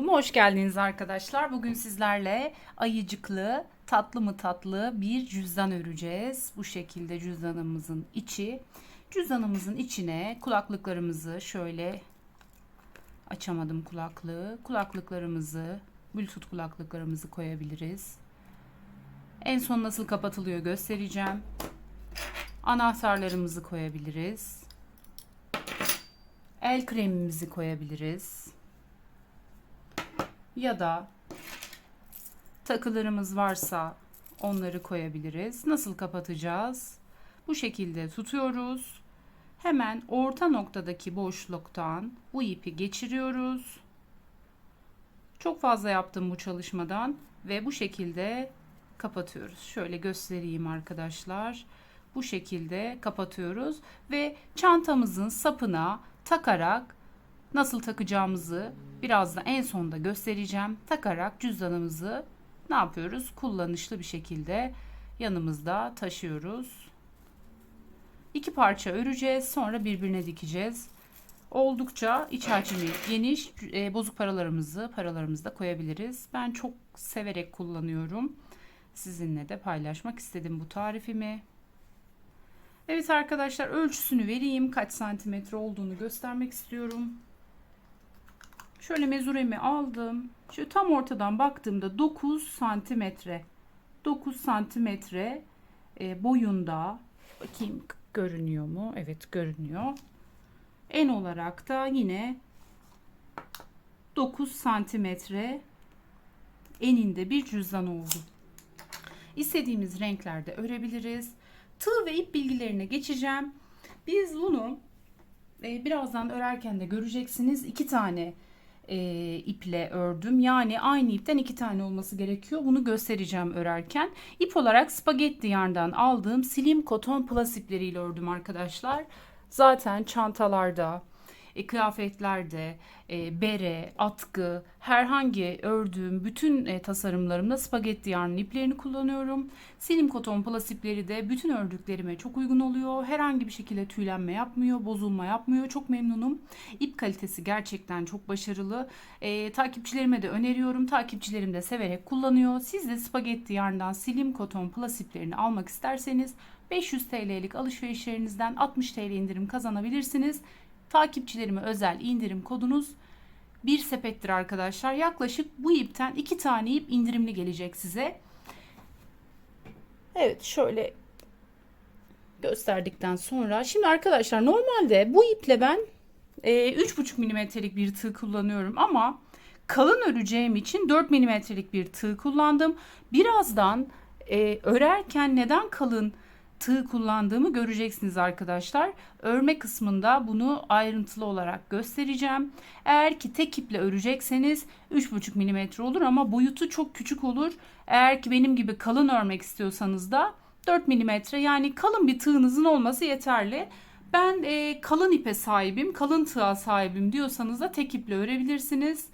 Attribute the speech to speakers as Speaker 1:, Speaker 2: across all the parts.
Speaker 1: kanalıma hoş geldiniz arkadaşlar. Bugün sizlerle ayıcıklı, tatlı mı tatlı bir cüzdan öreceğiz. Bu şekilde cüzdanımızın içi. Cüzdanımızın içine kulaklıklarımızı şöyle açamadım kulaklığı. Kulaklıklarımızı, bluetooth kulaklıklarımızı koyabiliriz. En son nasıl kapatılıyor göstereceğim. Anahtarlarımızı koyabiliriz. El kremimizi koyabiliriz. Ya da takılarımız varsa onları koyabiliriz. Nasıl kapatacağız? Bu şekilde tutuyoruz. Hemen orta noktadaki boşluktan bu ipi geçiriyoruz. Çok fazla yaptım bu çalışmadan ve bu şekilde kapatıyoruz. Şöyle göstereyim arkadaşlar. Bu şekilde kapatıyoruz ve çantamızın sapına takarak nasıl takacağımızı biraz da en sonda göstereceğim. Takarak cüzdanımızı ne yapıyoruz? Kullanışlı bir şekilde yanımızda taşıyoruz. İki parça öreceğiz. Sonra birbirine dikeceğiz. Oldukça iç hacmi geniş. E, bozuk paralarımızı paralarımızı da koyabiliriz. Ben çok severek kullanıyorum. Sizinle de paylaşmak istedim bu tarifimi. Evet arkadaşlar ölçüsünü vereyim. Kaç santimetre olduğunu göstermek istiyorum. Şöyle mezuremi aldım. Şu tam ortadan baktığımda 9 santimetre. 9 santimetre e, boyunda. Bakayım görünüyor mu? Evet görünüyor. En olarak da yine 9 santimetre eninde bir cüzdan oldu. İstediğimiz renklerde örebiliriz. Tığ ve ip bilgilerine geçeceğim. Biz bunu e, birazdan örerken de göreceksiniz. iki tane e, iple ördüm. Yani aynı ipten iki tane olması gerekiyor. Bunu göstereceğim örerken. İp olarak spagetti yarndan aldığım slim koton plus ipleriyle ördüm arkadaşlar. Zaten çantalarda, e, kıyafetlerde, e, bere, atkı, herhangi ördüğüm bütün e, tasarımlarımda spagetti yarn iplerini kullanıyorum. Silim koton plus ipleri de bütün ördüklerime çok uygun oluyor. Herhangi bir şekilde tüylenme yapmıyor, bozulma yapmıyor. Çok memnunum. İp kalitesi gerçekten çok başarılı. E, takipçilerime de öneriyorum. Takipçilerim de severek kullanıyor. Siz de spagetti yarndan silim koton plus iplerini almak isterseniz 500 TL'lik alışverişlerinizden 60 TL indirim kazanabilirsiniz. Takipçilerime özel indirim kodunuz bir sepettir arkadaşlar. Yaklaşık bu ipten iki tane ip indirimli gelecek size. Evet şöyle gösterdikten sonra. Şimdi arkadaşlar normalde bu iple ben e, 3,5 milimetrelik bir tığ kullanıyorum ama kalın öreceğim için 4 milimetrelik bir tığ kullandım. Birazdan e, örerken neden kalın tığ kullandığımı göreceksiniz arkadaşlar. Örme kısmında bunu ayrıntılı olarak göstereceğim. Eğer ki tek iple örecekseniz 3,5 mm olur ama boyutu çok küçük olur. Eğer ki benim gibi kalın örmek istiyorsanız da 4 mm yani kalın bir tığınızın olması yeterli. Ben e, kalın ipe sahibim, kalın tığa sahibim diyorsanız da tek iple örebilirsiniz.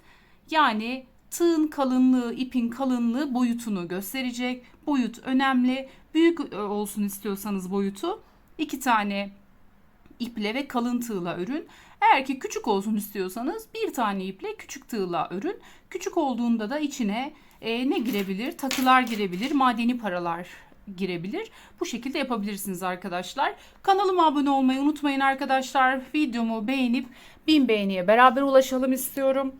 Speaker 1: Yani tığın kalınlığı, ipin kalınlığı boyutunu gösterecek. Boyut önemli. Büyük e, olsun istiyorsanız boyutu iki tane iple ve kalın tığla örün. Eğer ki küçük olsun istiyorsanız bir tane iple küçük tığla örün. Küçük olduğunda da içine e, ne girebilir? Takılar girebilir, madeni paralar girebilir. Bu şekilde yapabilirsiniz arkadaşlar. Kanalıma abone olmayı unutmayın arkadaşlar. Videomu beğenip 1000 beğeniye beraber ulaşalım istiyorum.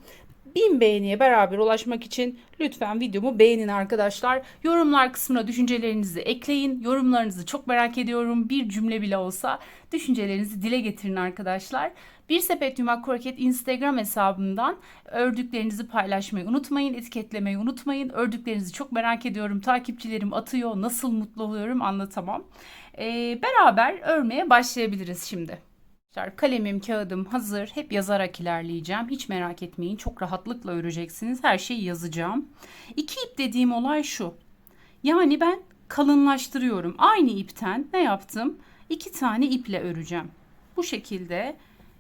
Speaker 1: 1000 beğeniye beraber ulaşmak için lütfen videomu beğenin arkadaşlar. Yorumlar kısmına düşüncelerinizi ekleyin. Yorumlarınızı çok merak ediyorum. Bir cümle bile olsa düşüncelerinizi dile getirin arkadaşlar. Bir sepet yumak kroket Instagram hesabımdan ördüklerinizi paylaşmayı unutmayın. Etiketlemeyi unutmayın. Ördüklerinizi çok merak ediyorum. Takipçilerim atıyor. Nasıl mutlu oluyorum anlatamam. Ee, beraber örmeye başlayabiliriz şimdi. Kalemim, kağıdım hazır. Hep yazarak ilerleyeceğim. Hiç merak etmeyin. Çok rahatlıkla öreceksiniz. Her şeyi yazacağım. İki ip dediğim olay şu. Yani ben kalınlaştırıyorum. Aynı ipten ne yaptım? İki tane iple öreceğim. Bu şekilde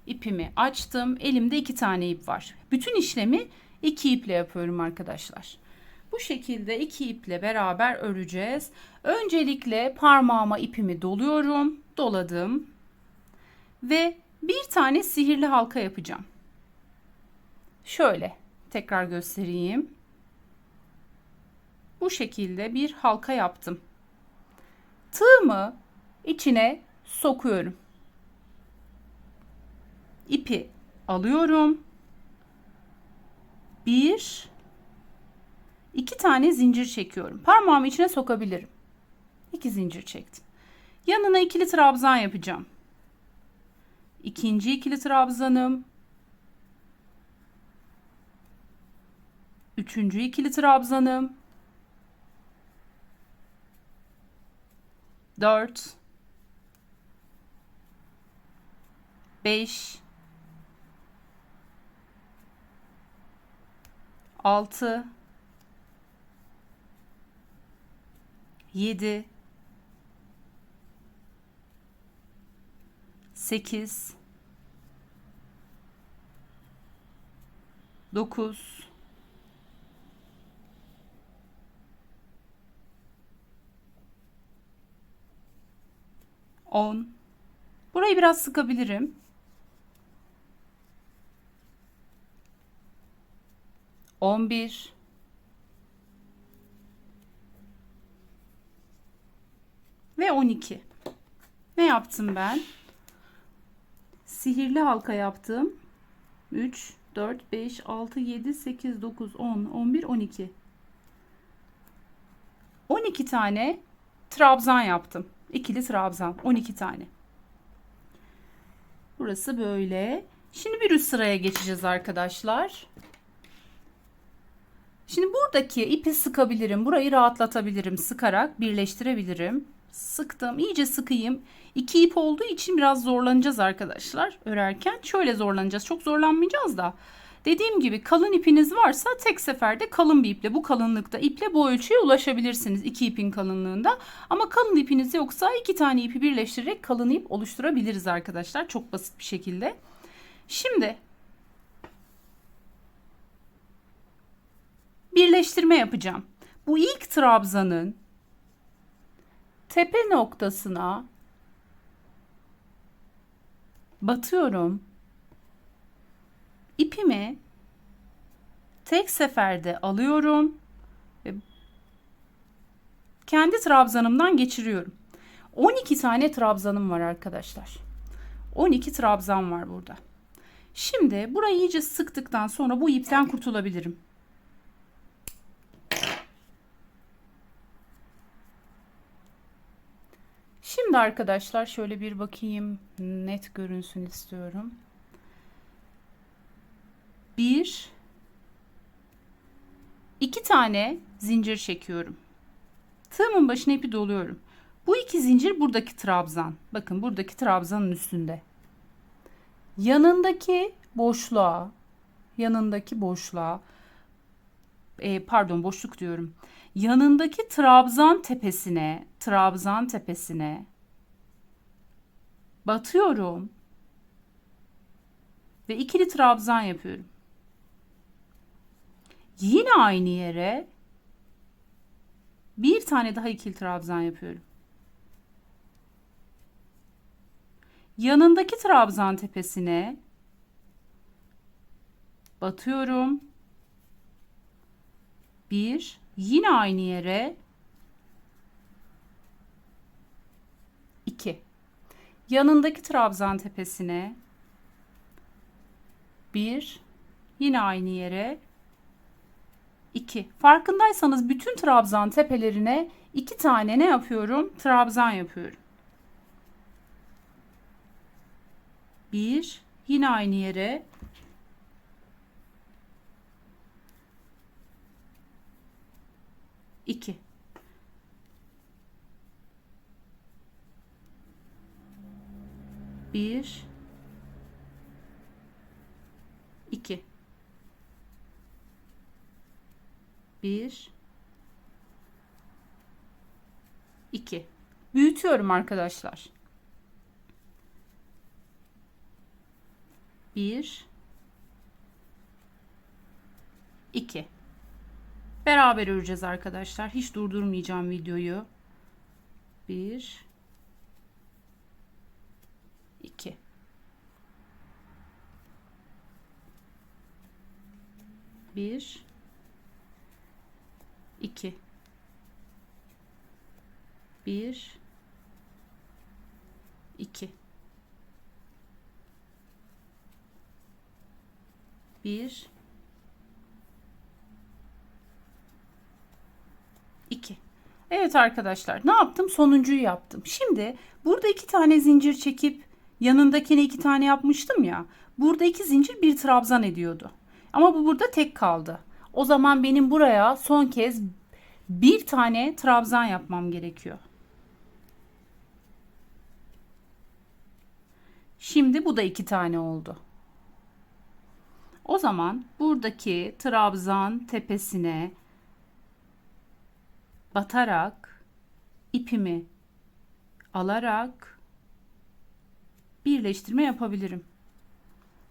Speaker 1: ipimi açtım. Elimde iki tane ip var. Bütün işlemi iki iple yapıyorum arkadaşlar. Bu şekilde iki iple beraber öreceğiz. Öncelikle parmağıma ipimi doluyorum. Doladım ve bir tane sihirli halka yapacağım. Şöyle Tekrar göstereyim. Bu şekilde bir halka yaptım. Tığımı içine sokuyorum. İpi alıyorum. Bir, iki tane zincir çekiyorum. Parmağımı içine sokabilirim. İki zincir çektim. Yanına ikili trabzan yapacağım. İkinci ikili trabzanım. Üçüncü ikili trabzanım. Dört. Beş. Altı. Yedi. Sekiz. Dokuz. 10. Burayı biraz sıkabilirim. On bir. Ve on iki. Ne yaptım ben? Sihirli halka yaptım. 3, 4, 5, 6, 7, 8, 9, 10, 11, 12. 12 tane trabzan yaptım. İkili trabzan 12 tane. Burası böyle. Şimdi bir üst sıraya geçeceğiz arkadaşlar. Şimdi buradaki ipi sıkabilirim. Burayı rahatlatabilirim. Sıkarak birleştirebilirim. Sıktım. iyice sıkayım. İki ip olduğu için biraz zorlanacağız arkadaşlar örerken. Şöyle zorlanacağız. Çok zorlanmayacağız da. Dediğim gibi kalın ipiniz varsa tek seferde kalın bir iple bu kalınlıkta iple bu ölçüye ulaşabilirsiniz. iki ipin kalınlığında. Ama kalın ipiniz yoksa iki tane ipi birleştirerek kalın ip oluşturabiliriz arkadaşlar. Çok basit bir şekilde. Şimdi birleştirme yapacağım. Bu ilk trabzanın tepe noktasına batıyorum ipimi tek seferde alıyorum ve kendi trabzanımdan geçiriyorum. 12 tane trabzanım var arkadaşlar. 12 trabzan var burada. Şimdi burayı iyice sıktıktan sonra bu ipten kurtulabilirim. Şimdi arkadaşlar şöyle bir bakayım net görünsün istiyorum bir, iki tane zincir çekiyorum. Tığımın başına ipi doluyorum. Bu iki zincir buradaki trabzan. Bakın buradaki trabzanın üstünde. Yanındaki boşluğa, yanındaki boşluğa, e, pardon boşluk diyorum. Yanındaki trabzan tepesine, trabzan tepesine batıyorum ve ikili trabzan yapıyorum. Yine aynı yere bir tane daha ikili trabzan yapıyorum. Yanındaki trabzan tepesine batıyorum. Bir, yine aynı yere iki. Yanındaki trabzan tepesine bir, yine aynı yere 2. Farkındaysanız bütün trabzan tepelerine 2 tane ne yapıyorum? Trabzan yapıyorum. 1 yine aynı yere 2. Bir, iki. 1 2 büyütüyorum arkadaşlar. 1 2 Beraber öreceğiz arkadaşlar. Hiç durdurmayacağım videoyu. 1 2 1 2 1 2 1 Evet arkadaşlar ne yaptım? Sonuncuyu yaptım. Şimdi burada iki tane zincir çekip yanındakine iki tane yapmıştım ya. Burada iki zincir bir trabzan ediyordu. Ama bu burada tek kaldı. O zaman benim buraya son kez bir tane trabzan yapmam gerekiyor. Şimdi bu da iki tane oldu. O zaman buradaki trabzan tepesine batarak ipimi alarak birleştirme yapabilirim.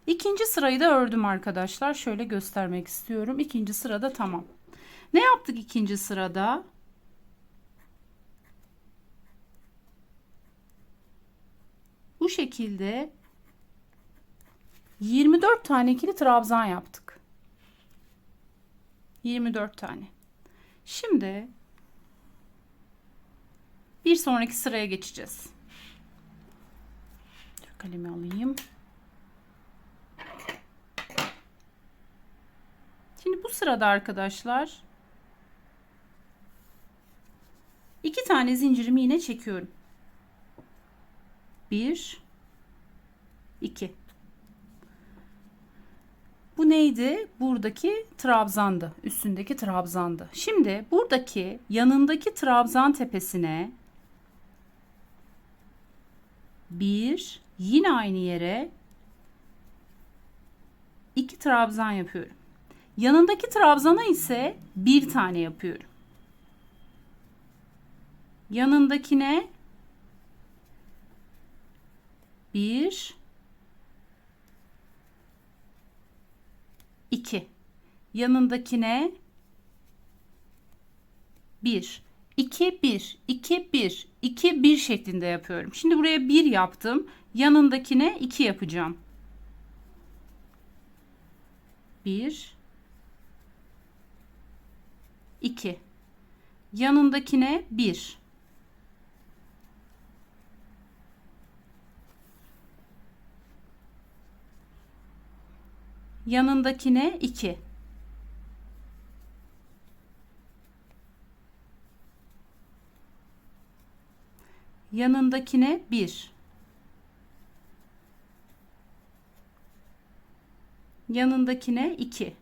Speaker 1: İkinci sırayı da ördüm arkadaşlar. Şöyle göstermek istiyorum. İkinci sırada tamam. Ne yaptık ikinci sırada? Bu şekilde 24 tane ikili trabzan yaptık. 24 tane. Şimdi bir sonraki sıraya geçeceğiz. Kalemi alayım. Şimdi bu sırada arkadaşlar iki tane zincirimi yine çekiyorum. Bir, iki. Bu neydi? Buradaki trabzandı. Üstündeki trabzandı. Şimdi buradaki yanındaki trabzan tepesine bir yine aynı yere iki trabzan yapıyorum. Yanındaki trabzana ise bir tane yapıyorum. Yanındakine bir iki. Yanındakine bir. 2 1 2 1 2 1 şeklinde yapıyorum. Şimdi buraya 1 yaptım. Yanındakine 2 yapacağım. 1 2 Yanındakine 1 Yanındakine 2 yanındakine 1 yanındakine 2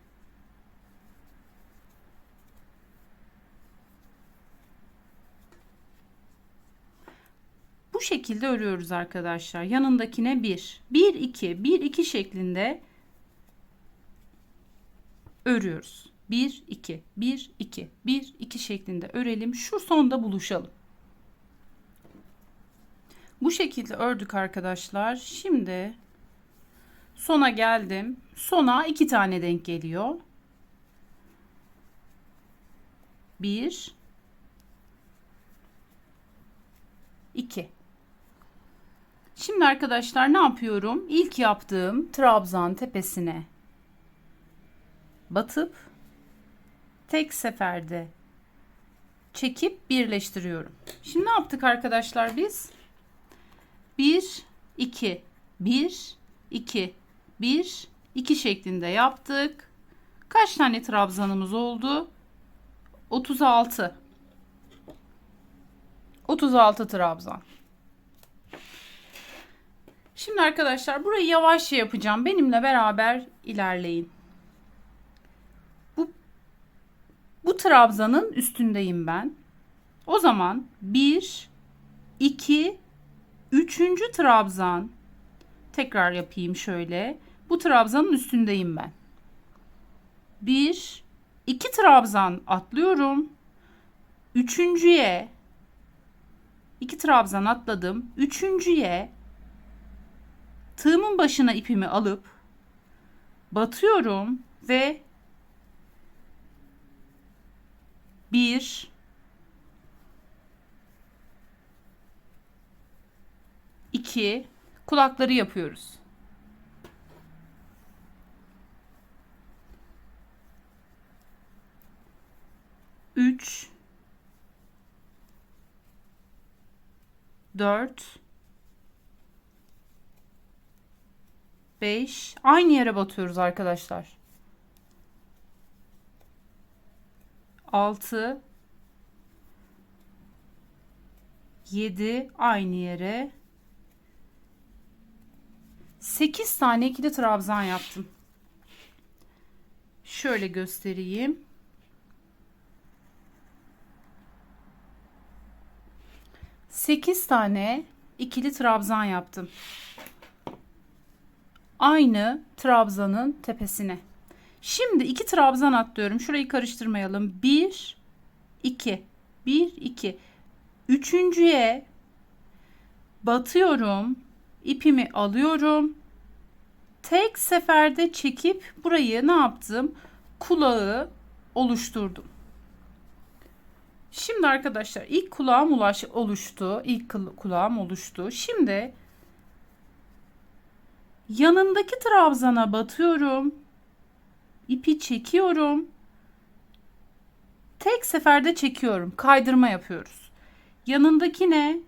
Speaker 1: Bu şekilde örüyoruz arkadaşlar. Yanındakine 1 1 2 1 2 şeklinde örüyoruz. 1 2 1 2 1 2 şeklinde örelim. Şu sonda buluşalım. Bu şekilde ördük arkadaşlar. Şimdi sona geldim. Sona iki tane denk geliyor. Bir, iki. Şimdi arkadaşlar ne yapıyorum? İlk yaptığım trabzan tepesine batıp tek seferde çekip birleştiriyorum. Şimdi ne yaptık arkadaşlar biz? 1 2 1 2 1 2 şeklinde yaptık. Kaç tane trabzanımız oldu? 36. 36 trabzan. Şimdi arkadaşlar burayı yavaşça yapacağım. Benimle beraber ilerleyin. Bu bu trabzanın üstündeyim ben. O zaman 1 2 Üçüncü trabzan. Tekrar yapayım şöyle. Bu trabzanın üstündeyim ben. Bir, iki trabzan atlıyorum. Üçüncüye iki trabzan atladım. Üçüncüye tığımın başına ipimi alıp batıyorum ve bir 2 kulakları yapıyoruz. Üç, dört, beş. Aynı yere batıyoruz arkadaşlar. Altı, yedi. Aynı yere. 8 tane ikili trabzan yaptım. Şöyle göstereyim. Sekiz tane ikili trabzan yaptım. Aynı trabzanın tepesine. Şimdi iki trabzan atlıyorum. Şurayı karıştırmayalım. Bir, iki. Bir, iki. Üçüncüye batıyorum. İpimi alıyorum. Tek seferde çekip burayı ne yaptım? Kulağı oluşturdum. Şimdi arkadaşlar ilk kulağım ulaş, oluştu. İlk kulağım oluştu. Şimdi yanındaki trabzana batıyorum. İpi çekiyorum. Tek seferde çekiyorum. Kaydırma yapıyoruz. Yanındakine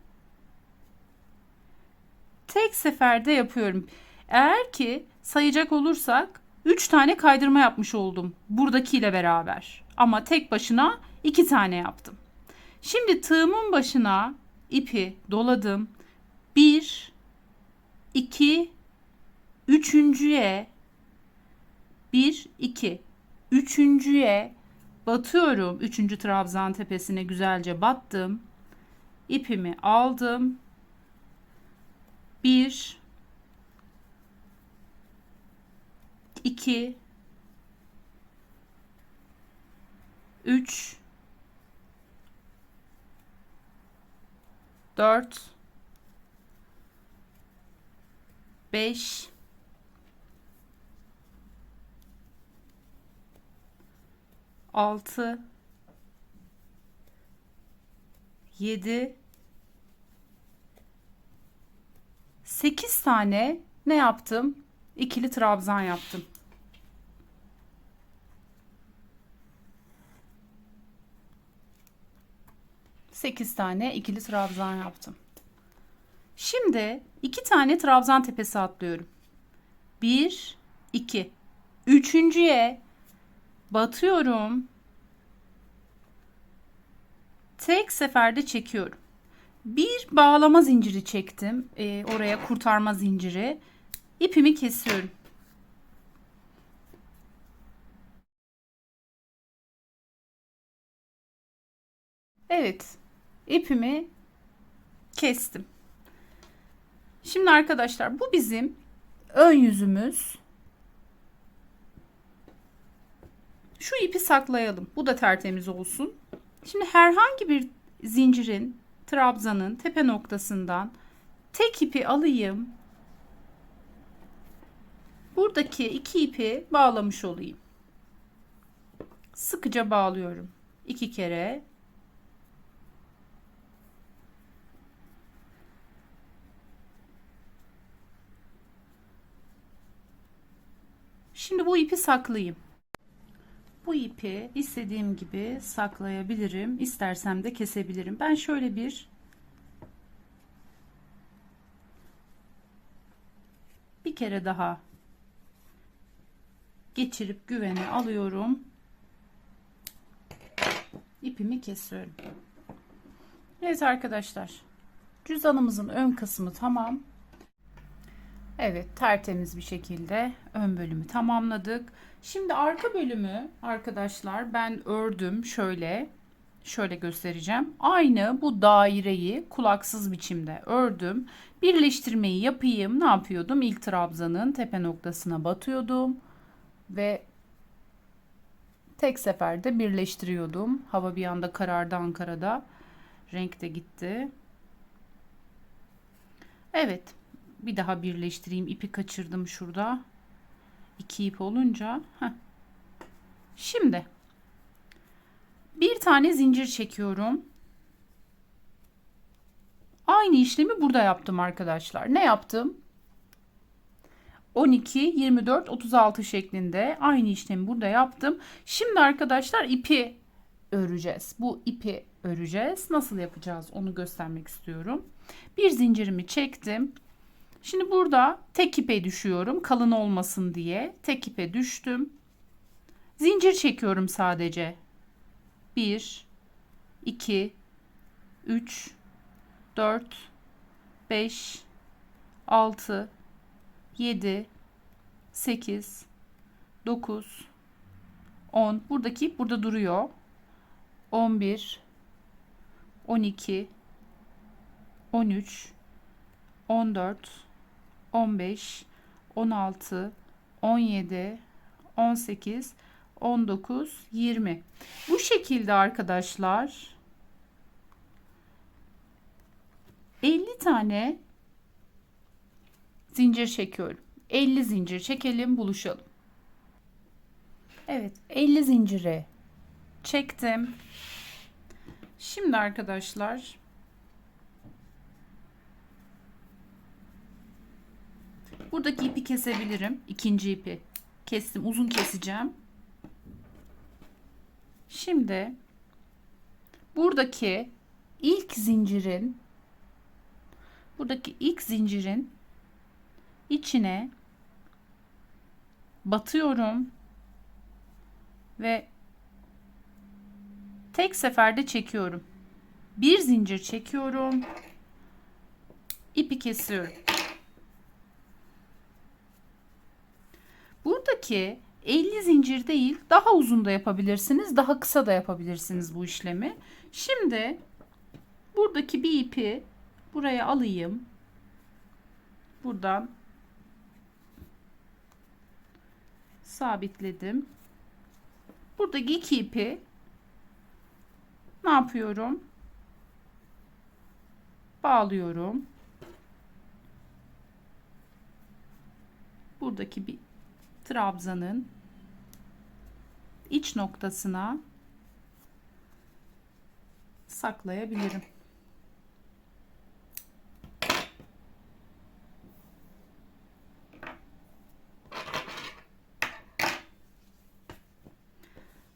Speaker 1: tek seferde yapıyorum. Eğer ki sayacak olursak 3 tane kaydırma yapmış oldum buradakiyle beraber. Ama tek başına 2 tane yaptım. Şimdi tığımın başına ipi doladım. 1 2 üçüncüye 1 2 üçüncüye batıyorum. Üçüncü trabzan tepesine güzelce battım. İpimi aldım. 1 2 3 4 5 6 7 8 tane ne yaptım? İkili trabzan yaptım. Sekiz tane ikili trabzan yaptım. Şimdi iki tane trabzan tepesi atlıyorum. Bir, iki. Üçüncüye batıyorum. Tek seferde çekiyorum. Bir bağlama zinciri çektim. Ee, oraya kurtarma zinciri. İpimi kesiyorum. Evet. ipimi kestim. Şimdi arkadaşlar bu bizim ön yüzümüz. Şu ipi saklayalım. Bu da tertemiz olsun. Şimdi herhangi bir zincirin, trabzanın tepe noktasından tek ipi alayım. Buradaki iki ipi bağlamış olayım. Sıkıca bağlıyorum. İki kere. Şimdi bu ipi saklayayım. Bu ipi istediğim gibi saklayabilirim. İstersem de kesebilirim. Ben şöyle bir bir kere daha geçirip güvene alıyorum. İpimi kesiyorum. Evet arkadaşlar. Cüzdanımızın ön kısmı tamam. Evet tertemiz bir şekilde ön bölümü tamamladık. Şimdi arka bölümü arkadaşlar ben ördüm şöyle. Şöyle göstereceğim. Aynı bu daireyi kulaksız biçimde ördüm. Birleştirmeyi yapayım. Ne yapıyordum? İlk trabzanın tepe noktasına batıyordum. Ve tek seferde birleştiriyordum. Hava bir anda karardı Ankara'da. Renk de gitti. Evet bir daha birleştireyim. İpi kaçırdım şurada. İki ip olunca. Heh. Şimdi bir tane zincir çekiyorum. Aynı işlemi burada yaptım arkadaşlar. Ne yaptım? 12, 24, 36 şeklinde aynı işlemi burada yaptım. Şimdi arkadaşlar ipi öreceğiz. Bu ipi öreceğiz. Nasıl yapacağız onu göstermek istiyorum. Bir zincirimi çektim. Şimdi burada tek ipe düşüyorum. Kalın olmasın diye. Tek ipe düştüm. Zincir çekiyorum sadece. 1 2 3 4 5 6 7 8 9 10 buradaki burada duruyor 11 12 13 14 15 16 17 18 19 20 bu şekilde arkadaşlar 50 tane zincir çekiyorum. 50 zincir çekelim buluşalım. Evet 50 zinciri çektim. Şimdi arkadaşlar buradaki ipi kesebilirim ikinci ipi kestim uzun keseceğim Şimdi buradaki ilk zincirin buradaki ilk zincirin içine batıyorum ve tek seferde çekiyorum. Bir zincir çekiyorum. ipi kesiyorum. Buradaki 50 zincir değil daha uzun da yapabilirsiniz daha kısa da yapabilirsiniz bu işlemi. Şimdi buradaki bir ipi buraya alayım. Buradan sabitledim. Buradaki iki ipi ne yapıyorum? Bağlıyorum. Buradaki bir trabzanın iç noktasına saklayabilirim.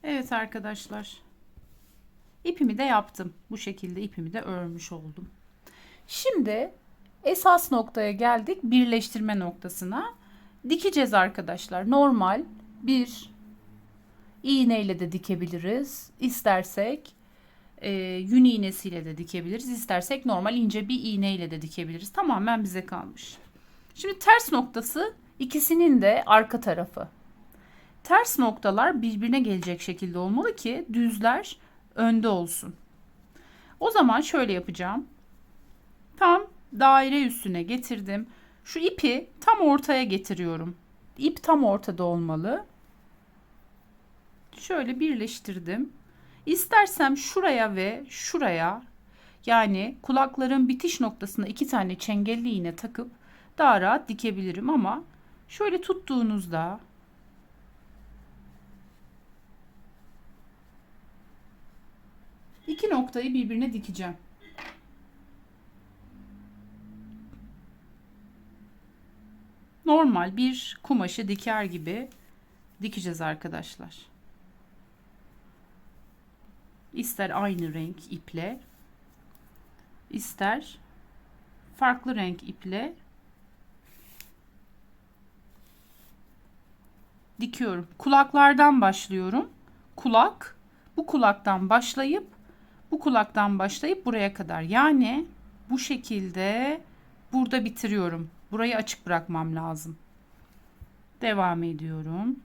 Speaker 1: Evet arkadaşlar. İpimi de yaptım. Bu şekilde ipimi de örmüş oldum. Şimdi esas noktaya geldik. Birleştirme noktasına. Dikeceğiz arkadaşlar. Normal bir iğneyle de dikebiliriz. İstersek e, yün iğnesiyle de dikebiliriz. İstersek normal ince bir iğneyle de dikebiliriz. Tamamen bize kalmış. Şimdi ters noktası ikisinin de arka tarafı. Ters noktalar birbirine gelecek şekilde olmalı ki düzler önde olsun. O zaman şöyle yapacağım. Tam daire üstüne getirdim. Şu ipi tam ortaya getiriyorum. İp tam ortada olmalı. Şöyle birleştirdim. İstersem şuraya ve şuraya yani kulakların bitiş noktasına iki tane çengelli iğne takıp daha rahat dikebilirim ama şöyle tuttuğunuzda iki noktayı birbirine dikeceğim. Normal bir kumaşı diker gibi dikeceğiz arkadaşlar. İster aynı renk iple ister farklı renk iple dikiyorum. Kulaklardan başlıyorum. Kulak bu kulaktan başlayıp bu kulaktan başlayıp buraya kadar. Yani bu şekilde burada bitiriyorum. Burayı açık bırakmam lazım. Devam ediyorum.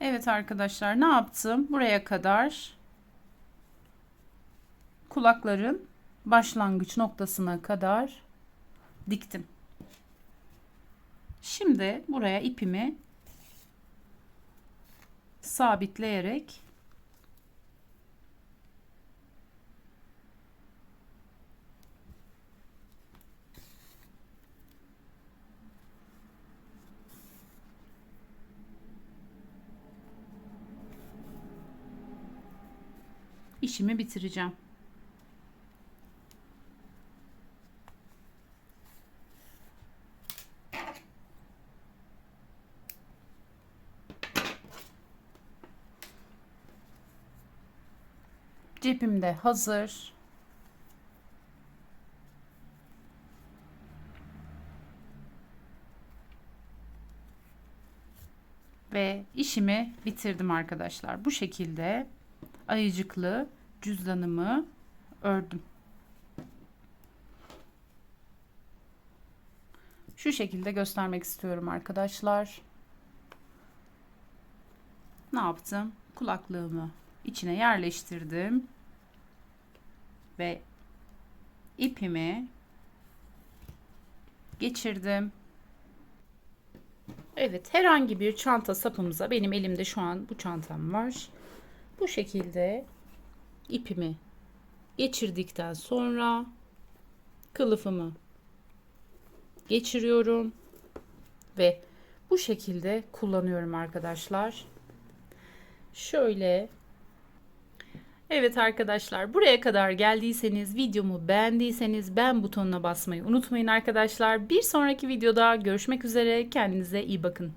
Speaker 1: Evet arkadaşlar ne yaptım? Buraya kadar kulakların başlangıç noktasına kadar diktim. Şimdi buraya ipimi sabitleyerek işimi bitireceğim. Cepim de hazır. Ve işimi bitirdim arkadaşlar. Bu şekilde ayıcıklı cüzdanımı ördüm. Şu şekilde göstermek istiyorum arkadaşlar. Ne yaptım? Kulaklığımı içine yerleştirdim. Ve ipimi geçirdim. Evet, herhangi bir çanta sapımıza benim elimde şu an bu çantam var. Bu şekilde ipimi geçirdikten sonra kılıfımı geçiriyorum ve bu şekilde kullanıyorum arkadaşlar. Şöyle Evet arkadaşlar buraya kadar geldiyseniz videomu beğendiyseniz beğen butonuna basmayı unutmayın arkadaşlar. Bir sonraki videoda görüşmek üzere kendinize iyi bakın.